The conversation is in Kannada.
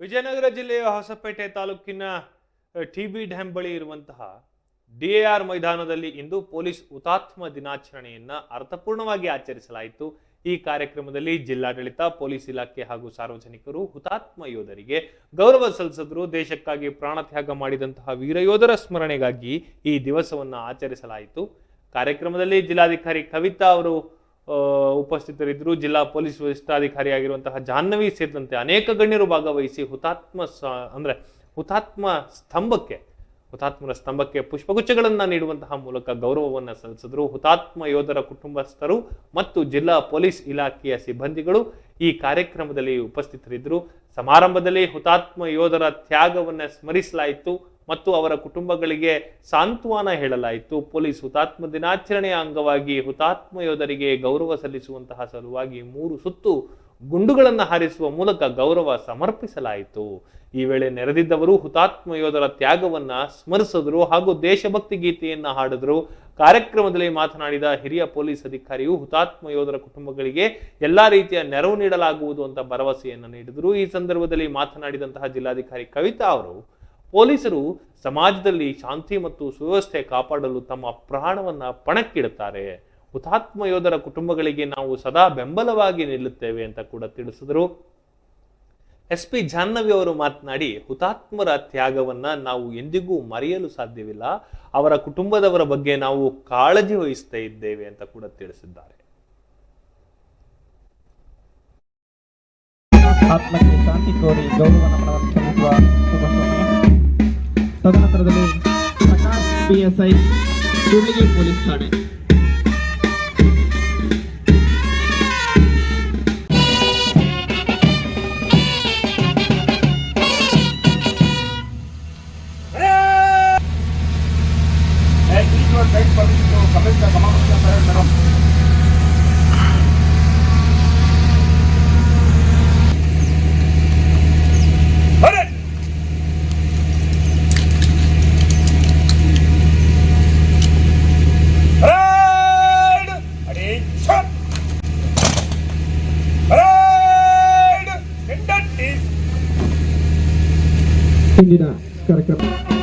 ವಿಜಯನಗರ ಜಿಲ್ಲೆಯ ಹೊಸಪೇಟೆ ತಾಲೂಕಿನ ಟಿ ಬಿ ಡ್ಯಾಂ ಬಳಿ ಇರುವಂತಹ ಡಿಎಆರ್ ಮೈದಾನದಲ್ಲಿ ಇಂದು ಪೊಲೀಸ್ ಹುತಾತ್ಮ ದಿನಾಚರಣೆಯನ್ನ ಅರ್ಥಪೂರ್ಣವಾಗಿ ಆಚರಿಸಲಾಯಿತು. ಈ ಕಾರ್ಯಕ್ರಮದಲ್ಲಿ ಜಿಲ್ಲಾಡಳಿತ, ಪೊಲೀಸ್ ಇಲಾಖೆ ಹಾಗೂ ಸಾರ್ವಜನಿಕರು ಹುತಾತ್ಮ ಯೋಧರಿಗೆ ಗೌರವ ಸಲ್ಲಿಸಿದ್ರು. ದೇಶಕ್ಕಾಗಿ ಪ್ರಾಣತ್ಯಾಗ ಮಾಡಿದಂತಹ ವೀರಯೋಧರ ಸ್ಮರಣೆಗಾಗಿ ಈ ದಿವಸವನ್ನು ಆಚರಿಸಲಾಯಿತು. ಕಾರ್ಯಕ್ರಮದಲ್ಲಿ ಜಿಲ್ಲಾಧಿಕಾರಿ ಕವಿತಾ ಅವರು ಉಪಸ್ಥಿತರಿದ್ದರು. ಜಿಲ್ಲಾ ಪೊಲೀಸ್ ವರಿಷ್ಠಾಧಿಕಾರಿಯಾಗಿರುವಂತಹ ಜಾಹ್ನವಿ ಸೇರಿದಂತೆ ಅನೇಕ ಗಣ್ಯರು ಭಾಗವಹಿಸಿ ಹುತಾತ್ಮ ಸ, ಅಂದ್ರೆ ಹುತಾತ್ಮ ಸ್ತಂಭಕ್ಕೆ, ಹುತಾತ್ಮರ ಸ್ತಂಭಕ್ಕೆ ಪುಷ್ಪಗುಚ್ಛಗಳನ್ನು ನೀಡುವಂತಹ ಮೂಲಕ ಗೌರವವನ್ನು ಸಲ್ಲಿಸಿದ್ರು. ಹುತಾತ್ಮ ಯೋಧರ ಕುಟುಂಬಸ್ಥರು ಮತ್ತು ಜಿಲ್ಲಾ ಪೊಲೀಸ್ ಇಲಾಖೆಯ ಸಿಬ್ಬಂದಿಗಳು ಈ ಕಾರ್ಯಕ್ರಮದಲ್ಲಿ ಉಪಸ್ಥಿತರಿದ್ದರು. ಸಮಾರಂಭದಲ್ಲಿ ಹುತಾತ್ಮ ಯೋಧರ ತ್ಯಾಗವನ್ನು ಸ್ಮರಿಸಲಾಯಿತು. ಮತ್ತು ಅವರ ಕುಟುಂಬಗಳಿಗೆ ಸಾಂತ್ವನ ಹೇಳಲಾಯಿತು. ಪೊಲೀಸ್ ಹುತಾತ್ಮ ದಿನಾಚರಣೆಯ ಅಂಗವಾಗಿ ಹುತಾತ್ಮ ಯೋಧರಿಗೆ ಗೌರವ ಸಲ್ಲಿಸುವಂತಹ ಸಲುವಾಗಿ ಮೂರು ಸುತ್ತು ಗುಂಡುಗಳನ್ನು ಹಾರಿಸುವ ಮೂಲಕ ಗೌರವ ಸಮರ್ಪಿಸಲಾಯಿತು. ಈ ವೇಳೆ ನೆರೆದಿದ್ದವರು ಹುತಾತ್ಮ ಯೋಧರ ತ್ಯಾಗವನ್ನ ಸ್ಮರಿಸಿದ್ರು ಹಾಗೂ ದೇಶಭಕ್ತಿ ಗೀತೆಯನ್ನ ಹಾಡಿದ್ರು. ಕಾರ್ಯಕ್ರಮದಲ್ಲಿ ಮಾತನಾಡಿದ ಹಿರಿಯ ಪೊಲೀಸ್ ಅಧಿಕಾರಿಯು ಹುತಾತ್ಮ ಯೋಧರ ಕುಟುಂಬಗಳಿಗೆ ಎಲ್ಲಾ ರೀತಿಯ ನೆರವು ನೀಡಲಾಗುವುದು ಅಂತ ಭರವಸೆಯನ್ನು ನೀಡಿದರು. ಈ ಸಂದರ್ಭದಲ್ಲಿ ಮಾತನಾಡಿದಂತಹ ಜಿಲ್ಲಾಧಿಕಾರಿ ಕವಿತಾ ಅವರು ಪೊಲೀಸರು ಸಮಾಜದಲ್ಲಿ ಶಾಂತಿ ಮತ್ತು ಸುವ್ಯವಸ್ಥೆ ಕಾಪಾಡಲು ತಮ್ಮ ಪ್ರಾಣವನ್ನ ಪಣಕ್ಕಿಡುತ್ತಾರೆ. ಹುತಾತ್ಮ ಯೋಧರ ಕುಟುಂಬಗಳಿಗೆ ನಾವು ಸದಾ ಬೆಂಬಲವಾಗಿ ನಿಲ್ಲುತ್ತೇವೆ ಅಂತ ಕೂಡ ತಿಳಿಸಿದರು. ಎಸ್ ಪಿ ಜಾಹ್ನವಿ ಅವರು ಮಾತನಾಡಿ, ಹುತಾತ್ಮರ ತ್ಯಾಗವನ್ನ ನಾವು ಎಂದಿಗೂ ಮರೆಯಲು ಸಾಧ್ಯವಿಲ್ಲ. ಅವರ ಕುಟುಂಬದವರ ಬಗ್ಗೆ ನಾವು ಕಾಳಜಿ ವಹಿಸ್ತಾ ಇದ್ದೇವೆ ಅಂತ ಕೂಡ ತಿಳಿಸಿದ್ದಾರೆ. ಆತ್ಮಕ್ಕೆ ಶಾಂತಿ ಕೋರಿ ಗೌರವ ತದನಂತರದಲ್ಲಿ ಪ್ರಕಾಶ್ ಪಿಎಸ್ಐ ಕೂಡ್ಲಿಗಿ ಪೊಲೀಸ್ ಠಾಣೆ Hey, please your guide permission to commence the command of the parade, madam. Sindina Karyakarta